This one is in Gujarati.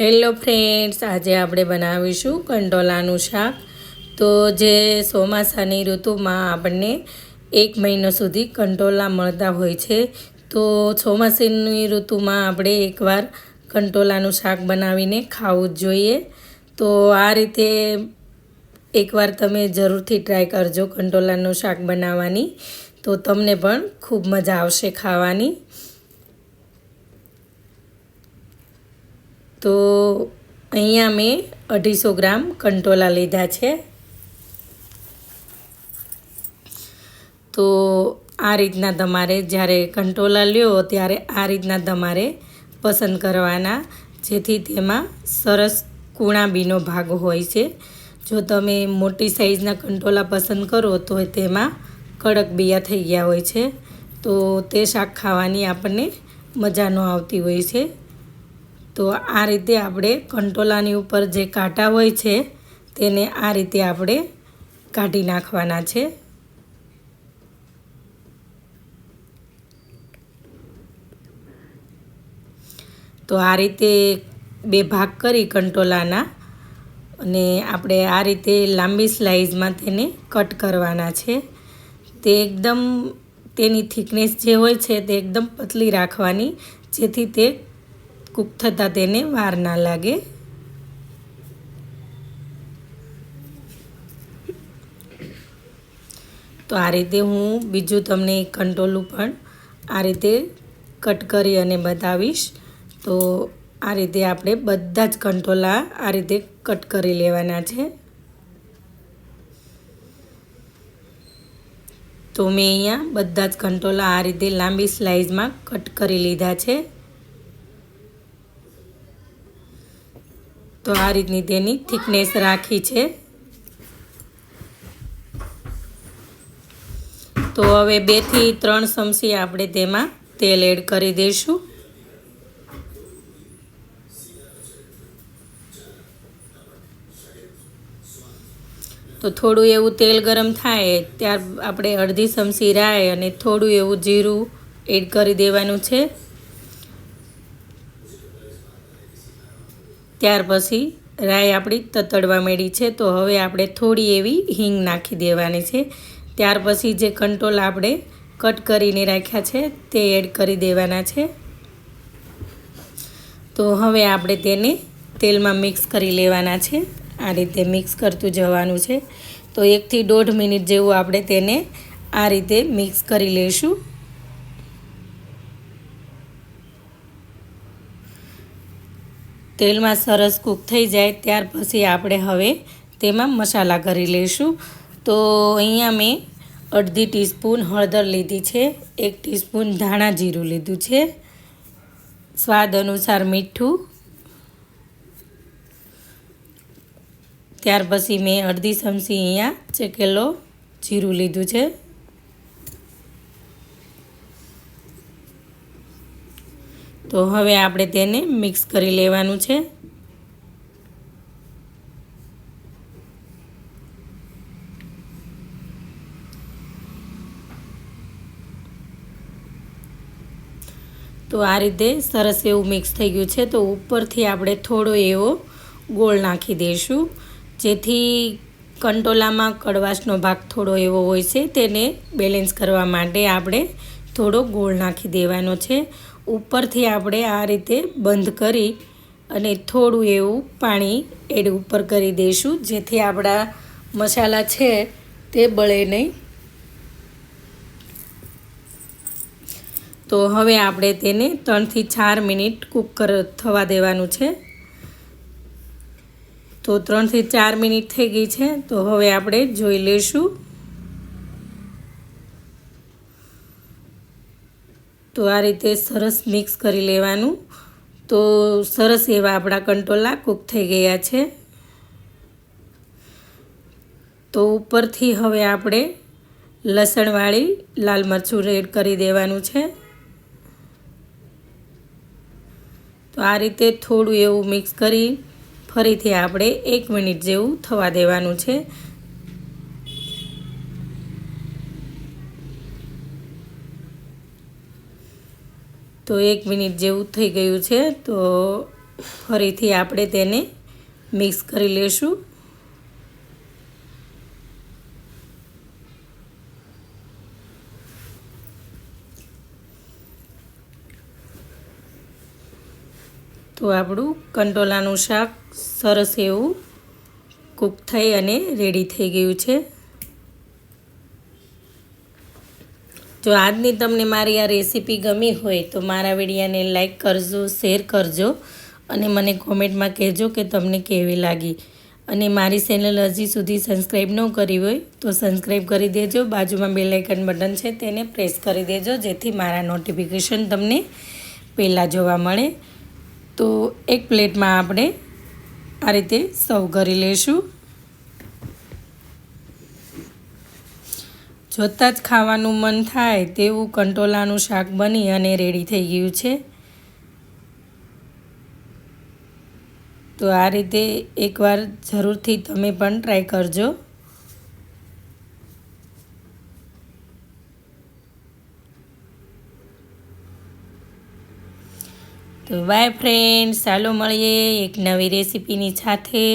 હેલો ફ્રેન્ડ્સ, આજે આપણે બનાવીશું કંટોલાનું શાક. તો જે ચોમાસાની ઋતુમાં આપણને એક મહિનો સુધી કંટોલા મળતા હોય છે, તો ચોમાસાની ઋતુમાં આપણે એકવાર કંટોલાનું શાક બનાવીને ખાવું જ જોઈએ. તો આ રીતે એકવાર તમે જરૂરથી ટ્રાય કરજો કંટોલાનું શાક બનાવવાની. તો તમને પણ ખૂબ મજા આવશે ખાવાની. તો અહીંયા મેં અઢીસો ગ્રામ કંટોલા લીધા છે. તો આ રીતના તમારે જ્યારે કંટોલા લ્યો ત્યારે આ રીતના તમારે પસંદ કરવાના, જેથી તેમાં સરસ કુણાબીનો ભાગ હોય છે. જો તમે મોટી સાઈઝના કંટોલા પસંદ કરો તો તેમાં કડક બિયા થઈ ગયા હોય છે. તો તે શાક ખાવાની આપણને મજા ન આવતી હોય છે. તો આ રીતે આપણે કંટોલાની ઉપર જે કાંટા હોય છે, તેને આ રીતે આપણે કાઢી નાખવાના છે. તો આ રીતે બે ભાગ કરી કંટોલાના અને આપણે આ રીતે લાંબી સ્લાઇઝમાં તેને કટ કરવાના છે. તે એકદમ તેની થિકનેસ જે હોય છે, તે એકદમ પતલી રાખવાની, જેથી તે કૂક થતાં તેને વાર ના લાગે. તો આ રીતે હું બીજું તમને કંટોલું પણ આ રીતે કટ કરી અને બતાવીશ. તો આ રીતે આપણે બધા જ કંટોલા આ રીતે કટ કરી લેવાના છે. તો મેં અહીંયા બધા જ કંટોલા આ રીતે લાંબી સ્લાઇઝમાં કટ કરી લીધા છે. તો આ રીતની તેની થિકનેસ રાખી છે. તો હવે બેથી ત્રણ ચમચી આપણે તેમાં તેલ એડ કરી દઈશું. તો થોડું એવું તેલ ગરમ થાય, ત્યાર આપણે અડધી ચમચી રાય અને થોડું એવું જીરું એડ કરી દેવાનું છે. ત્યાર પછી રાઈ આપણી તતડવા માંડી છે, તો હવે આપણે થોડી એવી હિંગ નાખી દેવાની છે. ત્યાર પછી જે કંટ્રોલ આપણે કટ કરીને રાખ્યા છે, તે એડ કરી દેવાના છે. તો હવે આપણે તેને તેલમાં મિક્સ કરી લેવાના છે. આ રીતે મિક્સ કરતું જવાનું છે. તો એકથી દોઢ મિનિટ જેવું આપણે તેને આ રીતે મિક્સ કરી લઈશું તેલમાં સરસ કૂક થઈ જાય ત્યાર પછી આપણે હવે તેમાં મસાલા કરી લઈશું. તો અહીંયા મેં અડધી ટીસ્પૂન હળદર લીધી છે, એક ટીસ્પૂન ધાણા જીરું લીધું છે, સ્વાદ અનુસાર મીઠું. ત્યાર પછી મેં અડધી ચમચી અહીંયા ચેકેલો જીરું લીધું છે. તો હવે આપણે તેને મિક્સ કરી લેવાનું છે. તો આ રીતે સરસ એવું મિક્સ થઈ ગયું છે. તો ઉપરથી આપણે થોડો એવો ગોળ નાખી દઈશું. જેથી કંટોલામાં કડવાશનો ભાગ થોડો એવો હોય છે. તેને બેલેન્સ કરવા માટે આપણે થોડો ગોળ નાખી દેવાનો છે. ઉપરથી આપણે આ રીતે બંધ કરી અને થોડું એવું પાણી એડ ઉપર કરી દઈશું. જેથી આપણા મસાલા છે તે બળે નહીં. તો હવે આપણે તેને ત્રણથી ચાર મિનિટ કૂક થવા દેવાનું છે. તો ત્રણથી ચાર મિનિટ થઈ ગઈ છે. તો હવે આપણે જોઈ લઈશું તો આ રીતે સરસ મિક્સ કરી લેવાનું. તો સરસ એવા આપણા કંટોલા કૂક થઈ ગયા છે. તો ઉપરથી હવે આપણે લસણવાળી લાલ મરચું એડ કરી દેવાનું છે. તો આ રીતે થોડું એવું મિક્સ કરી ફરીથી આપણે એક મિનિટ જેવું થવા દેવાનું છે. તો એક મિનિટ જેવું થઈ ગયું છે, તો ફરીથી આપણે તેને મિક્સ કરી લેશું. તો આપણું કંટોલાનું શાક સરસ એવું કૂક થઈ અને રેડી થઈ ગયું છે. જો આજની તમને મારી આ રેસીપી ગમી હોય તો મારા વિડીયાને લાઇક કરજો, શેર કરજો અને મને કોમેન્ટમાં કહેજો કે તમને કેવી લાગી. અને મારી ચેનલ હજી સુધી સબસ્ક્રાઈબ ન કરી હોય તો સબસ્ક્રાઈબ કરી દેજો. બાજુમાં બે લાઇકન બટન છે તેને પ્રેસ કરી દેજો, જેથી મારા નોટિફિકેશન તમને પહેલાં જોવા મળે. તો એક પ્લેટમાં આપણે આ રીતે સર્વ કરી લઈશું જોતાં જ ખાવાનું મન થાય તેવું કંટોલાનું શાક બની અને રેડી થઈ ગયું છે. તો આ રીતે એકવાર જરૂરથી તમે પણ ટ્રાય કરજો. તો બાય ફ્રેન્ડ ચાલો મળીએ એક નવી રેસીપીની સાથે.